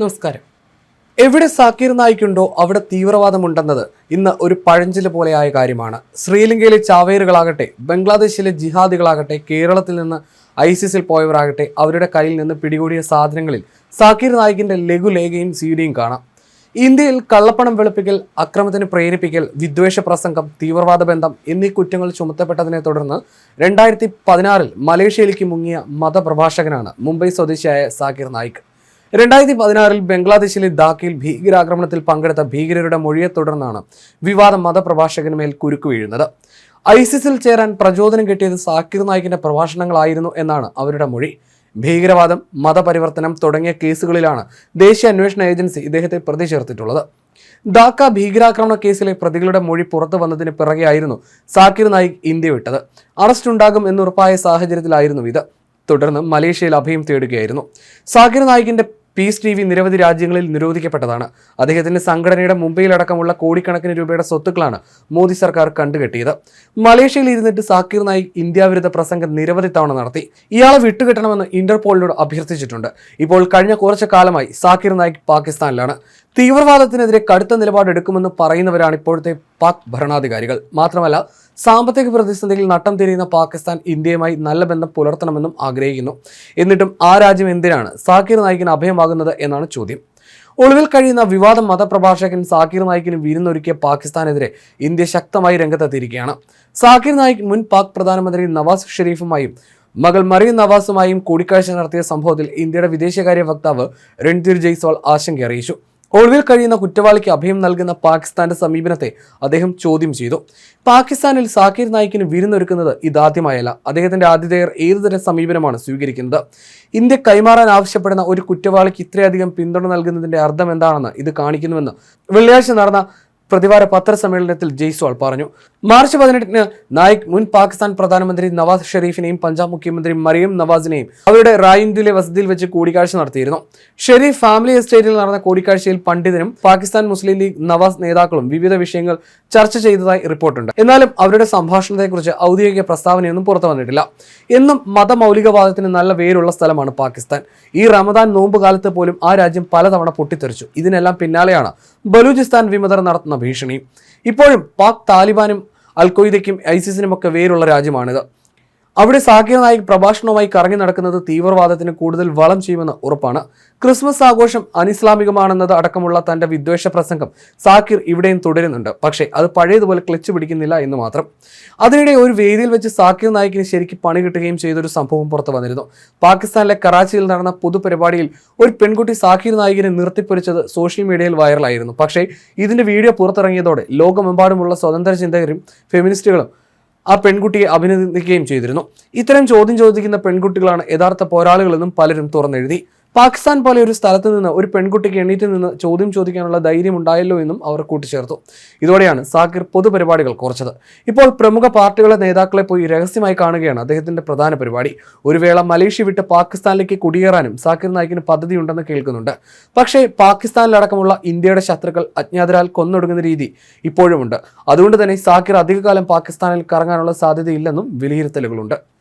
നമസ്കാരം. എവിടെ സാക്കീർ നായിക്കുണ്ടോ അവിടെ തീവ്രവാദമുണ്ടെന്നത് ഇന്ന് ഒരു പഴഞ്ചിൽ പോലെയായ കാര്യമാണ്. ശ്രീലങ്കയിലെ ചാവേറുകളാകട്ടെ ബംഗ്ലാദേശിലെ ജിഹാദികളാകട്ടെ കേരളത്തിൽ നിന്ന് ഐസിസിൽ പോയവരാകട്ടെ അവരുടെ കയ്യിൽ നിന്ന് പിടികൂടിയ സാധനങ്ങളിൽ സാക്കീർ നായിക്കിന്റെ ലഘുലേഖയും സീഡിയും കാണാം. ഇന്ത്യയിൽ കള്ളപ്പണം വെളുപ്പിക്കൽ അക്രമത്തിന് പ്രേരിപ്പിക്കൽ വിദ്വേഷ പ്രസംഗം തീവ്രവാദ ബന്ധം എന്നീ കുറ്റങ്ങൾ ചുമത്തപ്പെട്ടതിനെ തുടർന്ന് രണ്ടായിരത്തി പതിനാറിൽ മലേഷ്യയിലേക്ക് മുങ്ങിയ മതപ്രഭാഷകനാണ് മുംബൈ സ്വദേശിയായ സാക്കീർ നായിക്. രണ്ടായിരത്തി പതിനാറിൽ ബംഗ്ലാദേശിലെ ധാക്കയിൽ ഭീകരാക്രമണത്തിൽ പങ്കെടുത്ത ഭീകരരുടെ മൊഴിയെ തുടർന്നാണ് വിവാദം മതപ്രഭാഷകന് കുരുക്ക് കുരുക്കു വീഴുന്നത്. ഐസിസിൽ ചേരാൻ പ്രചോദനം കിട്ടിയത് സാക്കിർ നായിക്കിന്റെ പ്രഭാഷണങ്ങളായിരുന്നു എന്നാണ് അവരുടെ മൊഴി. ഭീകരവാദം മതപരിവർത്തനം തുടങ്ങിയ കേസുകളിലാണ് ദേശീയ അന്വേഷണ ഏജൻസി ഇദ്ദേഹത്തെ പ്രതി ചേർത്തിട്ടുള്ളത് ധാക്ക ഭീകരാക്രമണ കേസിലെ പ്രതികളുടെ മൊഴി പുറത്തു വന്നതിന് പിറകെയായിരുന്നു സാക്കിർ നായിക് ഇന്ത്യ വിട്ടത്. അറസ്റ്റ് ഉണ്ടാകും എന്നുറപ്പായ സാഹചര്യത്തിലായിരുന്നു ഇത്. തുടർന്ന് മലേഷ്യയിൽ അഭയം തേടുകയായിരുന്നു. സാക്കിർ നായിക്കിന്റെ പീസ് ടി വി നിരവധി രാജ്യങ്ങളിൽ നിരോധിക്കപ്പെട്ടതാണ്. അദ്ദേഹത്തിന്റെ സംഘടനയുടെ മുംബൈയിലടക്കമുള്ള കോടിക്കണക്കിന് രൂപയുടെ സ്വത്തുക്കളാണ് മോദി സർക്കാർ കണ്ടുകെട്ടിയത്. മലേഷ്യയിൽ ഇരുന്നിട്ട് സാക്കിർ നായിക് ഇന്ത്യ വിരുദ്ധ പ്രസംഗം നിരവധി തവണ നടത്തി. ഇയാളെ വിട്ടുകിട്ടണമെന്ന് ഇന്റർപോളിനോട് അഭ്യർത്ഥിച്ചിട്ടുണ്ട്. ഇപ്പോൾ കഴിഞ്ഞ കുറച്ചു കാലമായി സാക്കിർ നായിക് പാകിസ്ഥാനിലാണ്. തീവ്രവാദത്തിനെതിരെ കടുത്ത നിലപാടെടുക്കുമെന്ന് പറയുന്നവരാണ് ഇപ്പോഴത്തെ പാക് ഭരണാധികാരികൾ. മാത്രമല്ല സാമ്പത്തിക പ്രതിസന്ധിയിൽ നട്ടം തിരിയുന്ന പാകിസ്ഥാൻ ഇന്ത്യയുമായി നല്ല ബന്ധം പുലർത്തണമെന്നും ആഗ്രഹിക്കുന്നു. എന്നിട്ടും ആ രാജ്യം എന്തിനാണ് സാക്കിർ നായിക്കിന് അഭയമാകുന്നത് എന്നാണ് ചോദ്യം. ഒളിവിൽ കഴിയുന്ന വിവാദ മതപ്രഭാഷകൻ സാക്കിർ നായിക്കിന് വിരുന്നൊരുക്കിയ പാകിസ്ഥാനെതിരെ ഇന്ത്യ ശക്തമായി രംഗത്തെത്തിയിരിക്കുകയാണ്. സാക്കിർ നായിക് മുൻ പാക് പ്രധാനമന്ത്രി നവാസ് ഷെരീഫുമായും മകൾ മറിയം നവാസുമായും കൂടിക്കാഴ്ച നടത്തിയ സംഭവത്തിൽ ഇന്ത്യയുടെ വിദേശകാര്യ വക്താവ് രൺധീർ ജയ്സ്വാൾ ആശങ്ക അറിയിച്ചു. ഒളിവിൽ കഴിയുന്ന കുറ്റവാളിക്ക് അഭയം നൽകുന്ന പാകിസ്ഥാന്റെ സമീപനത്തെ അദ്ദേഹം ചോദ്യം ചെയ്തു. പാകിസ്ഥാനിൽ സാക്കിർ നായിക്കിന് വിരുന്നൊരുക്കുന്നത് ഇതാദ്യമായല്ല. അദ്ദേഹത്തിന്റെ ആതിഥേയർ ഏതുതരം സമീപനമാണ് സ്വീകരിക്കുന്നത്? ഇന്ത്യ കൈമാറാൻ ആവശ്യപ്പെടുന്ന ഒരു കുറ്റവാളിക്ക് ഇത്രയധികം പിന്തുണ നൽകുന്നതിന്റെ അർത്ഥം എന്താണെന്ന് ഇത് കാണിക്കുന്നുവെന്ന് വെള്ളിയാഴ്ച നടന്ന പ്രതിവാര പത്രസമ്മേളനത്തിൽ ജയ്സ്വാൾ പറഞ്ഞു. മാർച്ച് പതിനെട്ടിന് നായിക് മുൻ പാകിസ്ഥാൻ പ്രധാനമന്ത്രി നവാസ് ഷെരീഫിനെയും പഞ്ചാബ് മുഖ്യമന്ത്രി മറിയം നവാസിനെയും അവരുടെ റായിന്ദുലെ വസതിയിൽ വെച്ച് കൂടിക്കാഴ്ച നടത്തിയിരുന്നു. ഷെരീഫ് ഫാമിലി എസ്റ്റേറ്റിൽ നടന്ന കൂടിക്കാഴ്ചയിൽ പണ്ഡിതനും പാകിസ്ഥാൻ മുസ്ലിം ലീഗ് നവാസ് നേതാക്കളും വിവിധ വിഷയങ്ങൾ ചർച്ച ചെയ്തതായി റിപ്പോർട്ടുണ്ട്. എന്നാലും അവരുടെ സംഭാഷണത്തെക്കുറിച്ച് ഔദ്യോഗിക പ്രസ്താവനയൊന്നും പുറത്തു വന്നിട്ടില്ല. എന്നും മതമൗലികവാദത്തിന് നല്ല വേരുള്ള സ്ഥലമാണ് പാകിസ്ഥാൻ. ഈ റമദാൻ നോമ്പ് കാലത്ത് പോലും ആ രാജ്യം പലതവണ പൊട്ടിത്തെറിച്ചു. ഇതിനെല്ലാം പിന്നാലെയാണ് ബലൂചിസ്ഥാൻ വിമതർ നടത്തുന്ന ഭീഷണി. ഇപ്പോഴും പാക് താലിബാനും അൽഖ്വയ്ദയ്ക്കും ഐസിസിനും ഒക്കെ വേരുള്ള രാജ്യമാണിത്. അവിടെ സാക്കിർ നായിക് പ്രഭാഷണവുമായി കറങ്ങി നടക്കുന്നത് തീവ്രവാദത്തിന് കൂടുതൽ വളം ചെയ്യുമെന്ന് ഉറപ്പാണ്. ക്രിസ്മസ് ആഘോഷം അനിസ്ലാമികമാണെന്നത് അടക്കമുള്ള തന്റെ വിദ്വേഷ പ്രസംഗം സാക്കിർ ഇവിടെയും തുടരുന്നുണ്ട്. പക്ഷേ അത് പഴയതുപോലെ ക്ലച്ച് പിടിക്കുന്നില്ല എന്ന് മാത്രം. അതിനിടെ ഒരു വേദിയിൽ വെച്ച് സാക്കിർ നായിക്കിന് ശരിക്ക് പണി കിട്ടുകയും ചെയ്തൊരു സംഭവം പുറത്തു വന്നിരുന്നു. പാകിസ്ഥാനിലെ കറാച്ചിയിൽ നടന്ന പൊതുപരിപാടിയിൽ ഒരു പെൺകുട്ടി സാക്കിർ നായികിനെ നിർത്തിപ്പൊരിച്ചത് സോഷ്യൽ മീഡിയയിൽ വൈറലായിരുന്നു. പക്ഷേ ഇതിന്റെ വീഡിയോ പുറത്തിറങ്ങിയതോടെ ലോകമെമ്പാടുമുള്ള സ്വതന്ത്ര ചിന്തകരും ഫെമിനിസ്റ്റുകളും ആ പെൺകുട്ടിയെ അഭിനന്ദിക്കുകയും ചെയ്തിരുന്നു. ഇത്തരം ചോദ്യം ചോദിക്കുന്ന പെൺകുട്ടികളാണ് യഥാർത്ഥ പോരാളികളെന്നും പലരും തുറന്നെഴുതി. പാകിസ്ഥാൻ പോലെ ഒരു സ്ഥലത്ത് നിന്ന് ഒരു പെൺകുട്ടിക്ക് എണീറ്റ് നിന്ന് ചോദ്യം ചോദിക്കാനുള്ള ധൈര്യം ഉണ്ടായല്ലോ എന്നും അവർ കൂട്ടിച്ചേർത്തു. ഇതോടെയാണ് സാക്കിർ പൊതുപരിപാടികൾ കുറച്ചത്. ഇപ്പോൾ പ്രമുഖ പാർട്ടികളെ നേതാക്കളെ പോയി രഹസ്യമായി കാണുകയാണ് അദ്ദേഹത്തിന്റെ പ്രധാന പരിപാടി. ഒരു വേള മലേഷ്യ വിട്ട് പാകിസ്ഥാനിലേക്ക് കുടിയേറാനും സാക്കിർ നായിക്കിന് പദ്ധതിയുണ്ടെന്ന് കേൾക്കുന്നുണ്ട്. പക്ഷേ പാകിസ്ഥാനിലടക്കമുള്ള ഇന്ത്യയുടെ ശത്രുക്കൾ അജ്ഞാതരാൽ കൊന്നൊടുങ്ങുന്ന രീതി ഇപ്പോഴുമുണ്ട്. അതുകൊണ്ട് തന്നെ സാക്കിർ അധികകാലം പാകിസ്ഥാനിൽ കറങ്ങാനുള്ള സാധ്യതയില്ലെന്നും വിലയിരുത്തലുകളുണ്ട്.